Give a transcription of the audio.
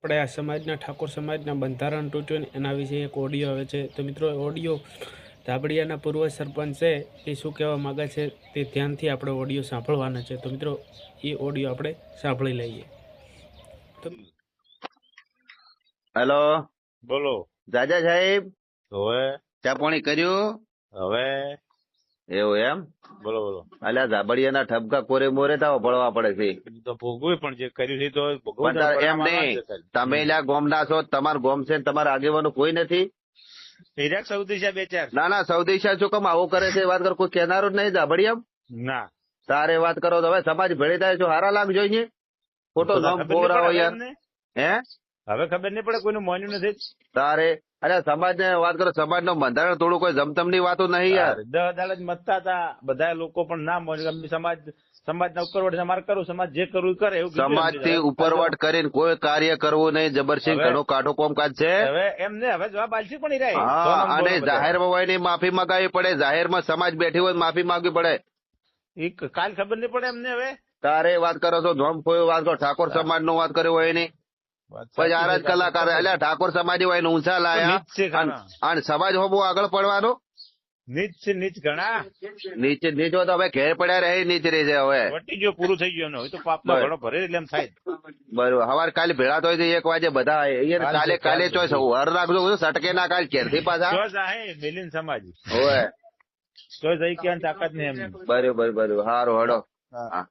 આપણે આ સમાજના ઠાકોર સમાજના બંધારણ તૂટ્યું ને એના વિશે એક ઓડિયો આવે છે. તો મિત્રો ઓડિયો ધાબડિયાના પૂર્વ સરપંચ છે એ શું કહેવા માગે છે તે ધ્યાનથી આપણે ઓડિયો સાંભળવાના છે. તો મિત્રો એ ઓડિયો આપણે સાંભળી લઈએ. હેલો. બોલો. જાજા સાહેબ. હવે? ચા પાણી કર્યું? હવે? એવું એમ? બોલો બોલો. અલ્યા ધાબડિયાના ઠપકા કોરે મોરે તાવ ભળવા પડે છે. તો ભોગવે પણ જે કર્યું છે તો એમ નહીં. તમે લ્યા ગોમના છો તમારા ગોમ છે તમારા આગેવાનો કોઈ નથી? હિરાક છે બે ચાર. ના ના સૌદી શાહ શું કમ આવું કરે છે? વાત કરો કોઈ કહેનારું જ નહીં ઝાબડિયા ના. તારે વાત કરો તો હવે સમાજ ભેળી થાય છો હારા લાગ જોઈએ ખોટો નામ નહીં યાર. હે? હવે ખબર નહીં પડે કોઈનું માન્યું નથી. તારે અરે સમાજ ને વાત કરો સમાજનું બંધારણ થોડું કોઈ જમતમની વાતો નહીં યાર. દસ અદાલત મતતા હતા. બધા લોકો પણ ના માન્યું. સમાજ સમાજના ઉપરવટ અમારે કરવું સમાજ જે કરવું કરે એવું સમાજથી ઉપરવટ કરીને કોઈ કાર્ય કરવું નહીં. જબરસિંહ ઘણો કાઢો કોમકાજ છે. હવે એમને હવે જવાબ આલશી પણ હા અને જાહેરમાં હોયની માફી માંગાવી પડે. જાહેરમાં સમાજ બેઠી હોય માફી માંગવી પડે. કાલ ખબર નહીં પડે એમને હવે? તારે વાત કરો છો ધોમ વાત કરો. ઠાકોર સમાજ નો વાત કર્યો હોય નહીં પછી આરા જ કલાકાર એટલે ઠાકોર સમાજ હોય ઊંચા લાયા. અને સમાજ હો બહુ આગળ પડવાનો? નીચ નીચ ઘણા. નીચે નીચો તો હવે ઘેર પડ્યા રહે નીચે રહી છે હવે. વટી ગયો પૂરું થઈ ગયું. હવે તો પાપ ઘણો ભરે એટલે એમ થાય. બરોબર. હવાર કાલે ભેળા તો એક વાગે બધા કાલે કાલે ચોઈસ હર રાખજો સટકે ના કાલે ઘેરથી પાછા. મિલિન સમાજ હોય તો જઈ ક્યાં તાકાત નહીં એમ બરોબર બરોબર. હારું હડો. હા.